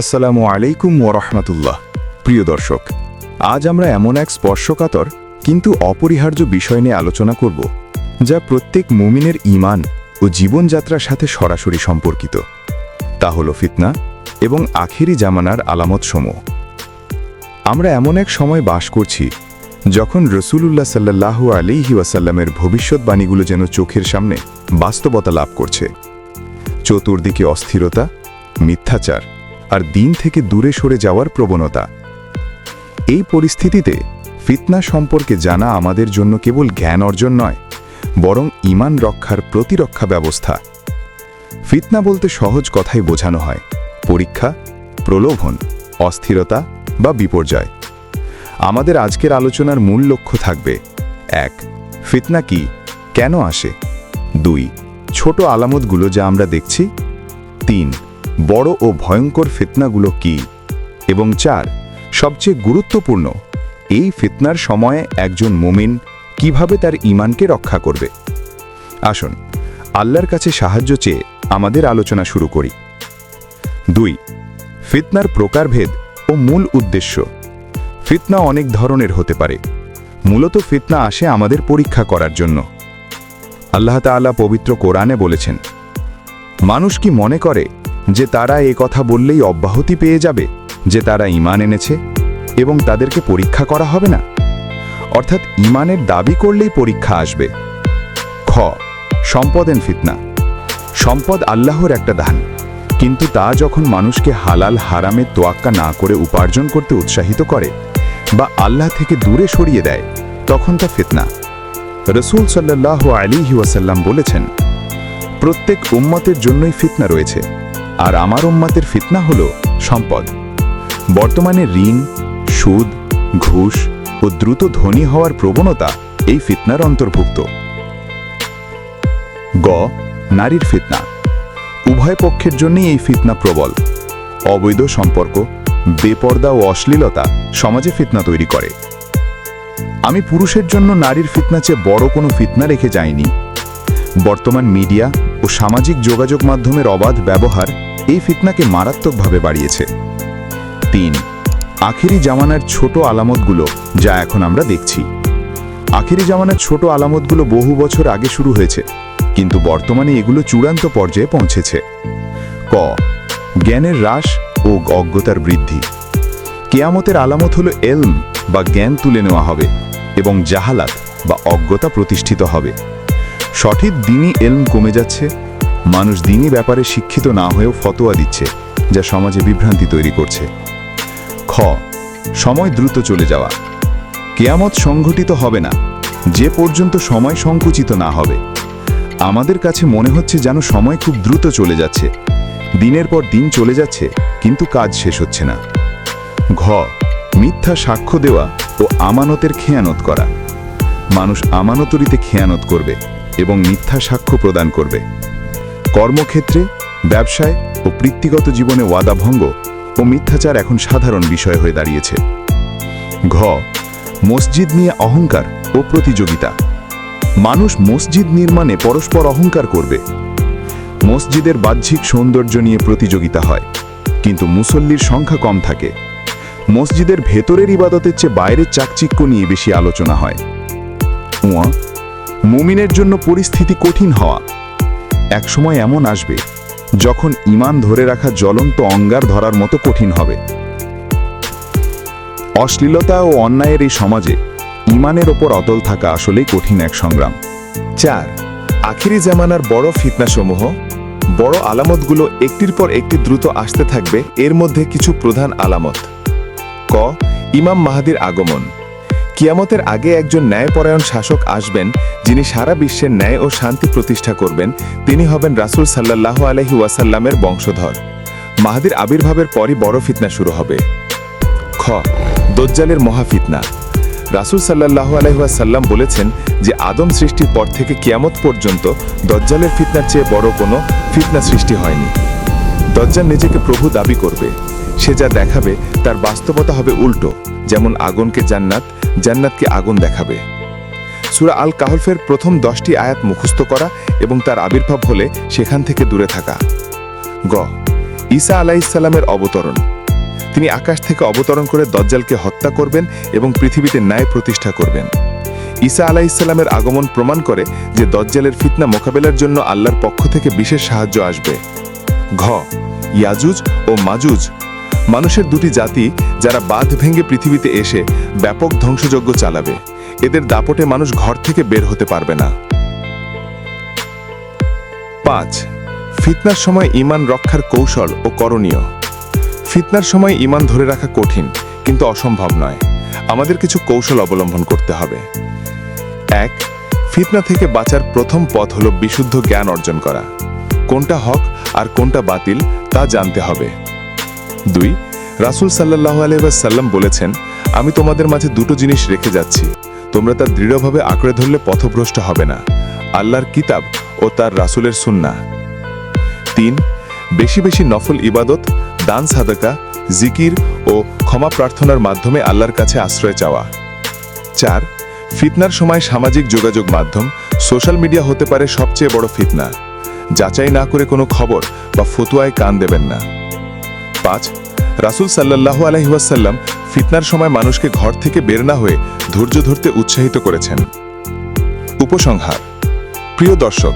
আসসালামু আলাইকুম ওরহমতুল্লাহ প্রিয় দর্শক, আজ আমরা এমন এক স্পর্শকাতর কিন্তু অপরিহার্য বিষয় নিয়ে আলোচনা করব, যা প্রত্যেক মুমিনের ঈমান ও জীবনযাত্রার সাথে সরাসরি সম্পর্কিত। তা হল ফিতনা এবং আখিরি জামানার আলামতসমূহ। আমরা এমন এক সময় বাস করছি যখন রসুলুল্লাহ সাল্লাহু আলিহি ওয়াসাল্লামের ভবিষ্যৎবাণীগুলো যেন চোখের সামনে বাস্তবতা লাভ করছে। চতুর্দিকে অস্থিরতা, মিথ্যাচার আর দিন থেকে দূরে সরে যাওয়ার প্রবণতা। এই পরিস্থিতিতে ফিতনা সম্পর্কে জানা আমাদের জন্য কেবল জ্ঞান অর্জন নয়, বরং ইমান রক্ষার প্রতিরক্ষা ব্যবস্থা। ফিতনা বলতে সহজ কথাই বোঝানো হয়, পরীক্ষা, প্রলোভন, অস্থিরতা বা বিপর্যয়। আমাদের আজকের আলোচনার মূল লক্ষ্য থাকবে, এক, ফিতনা কি, কেন আসে? দুই, ছোট আলামতগুলো যা আমরা দেখছি। তিন বড় ও ভয়ঙ্কর ফিতনাগুলো কি? এবং চার, সবচেয়ে গুরুত্বপূর্ণ, এই ফিতনার সময়ে একজন মুমিন কীভাবে তার ইমানকে রক্ষা করবে? আসুন, আল্লাহর কাছে সাহায্য চেয়ে আমাদের আলোচনা শুরু করি। দুই, ফিতনার প্রকারভেদ ও মূল উদ্দেশ্য। ফিতনা অনেক ধরনের হতে পারে। মূলত ফিতনা আসে আমাদের পরীক্ষা করার জন্য। আল্লাহ তাআলা পবিত্র কোরআনে বলেছেন, মানুষ কি মনে করে যে তারা এ কথা বললেই অব্যাহতি পেয়ে যাবে, যে তারা ইমান এনেছে এবং তাদেরকে পরীক্ষা করা হবে না। অর্থাৎ ইমানের দাবি করলেই পরীক্ষা আসবে। খ সম্পদেন ফিতনা। সম্পদ আল্লাহর একটা দান। কিন্তু তা যখন মানুষকে হালাল হারামে তোয়াক্কা না করে উপার্জন করতে উৎসাহিত করে বা আল্লাহ থেকে দূরে সরিয়ে দেয়, তখন তা ফিতনা। রসুল সাল্লাহ আলিহি ওয়াসাল্লাম বলেছেন, প্রত্যেক উম্মতের জন্যই ফিতনা রয়েছে। আর আমার উম্মাতের ফিতনা হল সম্পদ। বর্তমানে ঋণ, সুদ, ঘুষ ও দ্রুত ধনী হওয়ার প্রবণতা এই ফিতনার অন্তর্ভুক্ত। গ, নারীর ফিতনা। উভয় পক্ষের জন্যই এই ফিতনা প্রবল। অবৈধ সম্পর্ক, বেপর্দা ও অশ্লীলতা সমাজে ফিতনা তৈরি করে। আমি পুরুষের জন্য নারীর ফিতনা চেয়ে বড় কোনো ফিতনা রেখে যাইনি। বর্তমান মিডিয়া ও সামাজিক যোগাযোগ মাধ্যমের অবাধ ব্যবহার এই ফিতনাকে মারাত্মকভাবে বাড়িয়েছে। তিন, আখেরি জামানার ছোট আলামতগুলো যা এখন আমরা দেখছি। আখেরি জামানার ছোট আলামতগুলো বহু বছর আগে শুরু হয়েছে, কিন্তু বর্তমানে এগুলো চূড়ান্ত পর্যায়ে পৌঁছেছে। ক, জ্ঞানের হ্রাস ও অজ্ঞতার বৃদ্ধি। কেয়ামতের আলামত হলো এলম বা জ্ঞান তুলে নেওয়া হবে এবং জাহালাত বা অজ্ঞতা প্রতিষ্ঠিত হবে। সঠিক দিনই এলম কমে যাচ্ছে, মানুষ দিনই ব্যাপারে শিক্ষিত না হয়েও ফতোয়া দিচ্ছে, যা সমাজে বিভ্রান্তি তৈরি করছে। খ, সময় দ্রুত চলে যাওয়া। কেয়ামত সংঘটিত হবে না, যে পর্যন্ত সময় সংকুচিত না হবে। আমাদের কাছে মনে হচ্ছে যেন সময় খুব দ্রুত চলে যাচ্ছে। দিনের পর দিন চলে যাচ্ছে, কিন্তু কাজ শেষ হচ্ছে না। ঘ, মিথ্যা সাক্ষ্য দেওয়া ও আমানতের খেয়ানত করা। মানুষ আমানতরিতে খেয়ানত করবে। এবং মিথ্যা সাক্ষ্য প্রদান করবে। কর্মক্ষেত্রে, ব্যবসায় ও বৃত্তিগত জীবনে ওয়াদাভঙ্গ ও মিথ্যাচার এখন সাধারণ বিষয় হয়ে দাঁড়িয়েছে। ঘ, মসজিদ নিয়ে অহংকার ও প্রতিযোগিতা। মানুষ মসজিদ নির্মাণে পরস্পর অহংকার করবে। মসজিদের বাহ্যিক সৌন্দর্য নিয়ে প্রতিযোগিতা হয়, কিন্তু মুসল্লির সংখ্যা কম থাকে। মসজিদের ভেতরের ইবাদতের চেয়ে বাইরের চাকচিক্য নিয়ে বেশি আলোচনা হয়। উয়া মুমিনের জন্য পরিস্থিতি কঠিন হওয়া। একসময় এমন আসবে, যখন ইমান ধরে রাখা জ্বলন্ত অঙ্গার ধরার মতো কঠিন হবে। অশ্লীলতা ও অন্যায়ের এই সমাজে ইমানের ওপর অতল থাকা আসলেই কঠিন এক সংগ্রাম। চার, আখিরি জামানার বড় ফিতনাসমূহ। বড় আলামতগুলো একটির পর একটি দ্রুত আসতে থাকবে, এর মধ্যে কিছু প্রধান আলামত। ক, ইমাম মাহাদির আগমন। কিয়ামতের আগে একজন ন্যায়পরায়ণ শাসক আসবেন, যিনি সারা বিশ্বের ন্যায় ও শান্তি প্রতিষ্ঠা করবেন, তিনি হবেন রাসূল সাল্লাহ আলহি ওয়াসাল্লামের বংশধর। মাহাদির আবির্ভাবের পরই বড় ফিতনা শুরু হবে। খ, দজ্জালের মহাফিতনা রাসূল সাল্লাহ আলহাসাল্লাম বলেছেন যে, আদম সৃষ্টির পর থেকে কিয়ামত পর্যন্ত দজ্জালের ফিতনার চেয়ে বড় কোনো ফিতনা সৃষ্টি হয়নি। দজ্জাল নিজেকে প্রভু দাবি করবে। সে যা দেখাবে তার বাস্তবতা হবে উল্টো, যেমন আগুনকে জান্নাত জান্নাতকে আগুন দেখাবে। সুরা আল কাহলফের প্রথম দশটি আয়াত মুখস্থ করা এবং তার আবির্ভাব হলে সেখান থেকে দূরে থাকা। গ, ঈসা আলাইসাল্লামের অবতরণ। তিনি আকাশ থেকে অবতরণ করে দজ্জালকে হত্যা করবেন এবং পৃথিবীতে ন্যায় প্রতিষ্ঠা করবেন। ঈসা আলাইসাল্লামের আগমন প্রমাণ করে যে দজ্জালের ফিতনা মোকাবেলার জন্য আল্লাহর পক্ষ থেকে বিশেষ সাহায্য আসবে। ঘ, ইয়াজুজ ও মাজুজ মানুষের দুটি জাতি যারা বাঁধ ভেঙে পৃথিবীতে এসে ব্যাপক ধ্বংসযজ্ঞ চালাবে। এদের দাপটে মানুষ ঘর থেকে বের হতে পারবে না। পাঁচ, ফিতনার সময় ইমান রক্ষার কৌশল ও করণীয়। ফিতনার সময় ইমান ধরে রাখা কঠিন, কিন্তু অসম্ভব নয়। আমাদের কিছু কৌশল অবলম্বন করতে হবে। এক, ফিতনা থেকে বাঁচার প্রথম পথ হল বিশুদ্ধ জ্ঞান অর্জন করা। কোনটা হক আর কোনটা বাতিল তা জানতে হবে। দুই, রাসূল সাল্লাহ আলহাম বলেছেন, আমি তোমাদের মাঝে দুটো জিনিস রেখে যাচ্ছি। তোমরা তা দৃঢ়ভাবে আঁকড়ে ধরলে পথভ্রষ্ট হবে না। আল্লাহর কিতাব ও তার রাসূলের সুন্নাহ। তিন, বেশি বেশি নফল ইবাদত, দান সাদাকা, জিকির ও ক্ষমা প্রার্থনার মাধ্যমে আল্লাহর কাছে আশ্রয় চাওয়া। চার, ফিতনার সময় সামাজিক যোগাযোগ মাধ্যম, সোশ্যাল মিডিয়া হতে পারে সবচেয়ে বড় ফিতনা। যাচাই না করে কোনো খবর বা ফতুয়ায় কান দেবেন না। পাঁচ, রাসূল সাল্লাহ আলহিহাসাল্লাম ফিতনার সময় মানুষকে ঘর থেকে বের না হয়ে ধৈর্য ধরতে উৎসাহিত করেছেন। উপসংহার, প্রিয় দর্শক,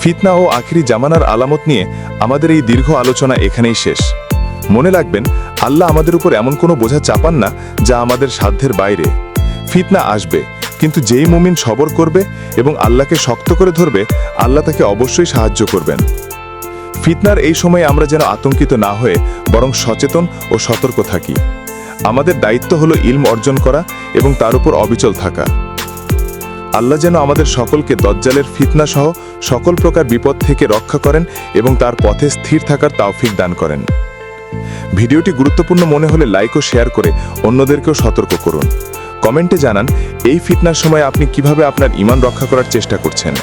ফিতনা ও আখিরি জামানার আলামত নিয়ে আমাদের এই দীর্ঘ আলোচনা এখানেই শেষ। মনে রাখবেন, আল্লাহ আমাদের উপর এমন কোনো বোঝা চাপান না যা আমাদের সাধ্যের বাইরে। ফিতনা আসবে, কিন্তু যেই মুমিন সবর করবে এবং আল্লাহকে শক্ত করে ধরবে, আল্লাহ তাকে অবশ্যই সাহায্য করবেন। ফিতনার এই সময়ে আমরা যেন আতঙ্কিত না হয়ে বরং সচেতন ও সতর্ক থাকি। আমাদের দায়িত্ব হলো ইলম অর্জন করা এবং তার উপর অবিচল থাকা। আল্লাহ যেন আমাদের সকলকে দজ্জালের ফিতনা সহ সকল প্রকার বিপদ থেকে রক্ষা করেন এবং তার পথে স্থির থাকার তাওফিক দান করেন। ভিডিওটি গুরুত্বপূর্ণ মনে হলে লাইক ও শেয়ার করে অন্যদেরকেও সতর্ক করুন। কমেন্টে জানান, এই ফিতনার সময় আপনি কীভাবে আপনার ইমান রক্ষা করার চেষ্টা করছেন?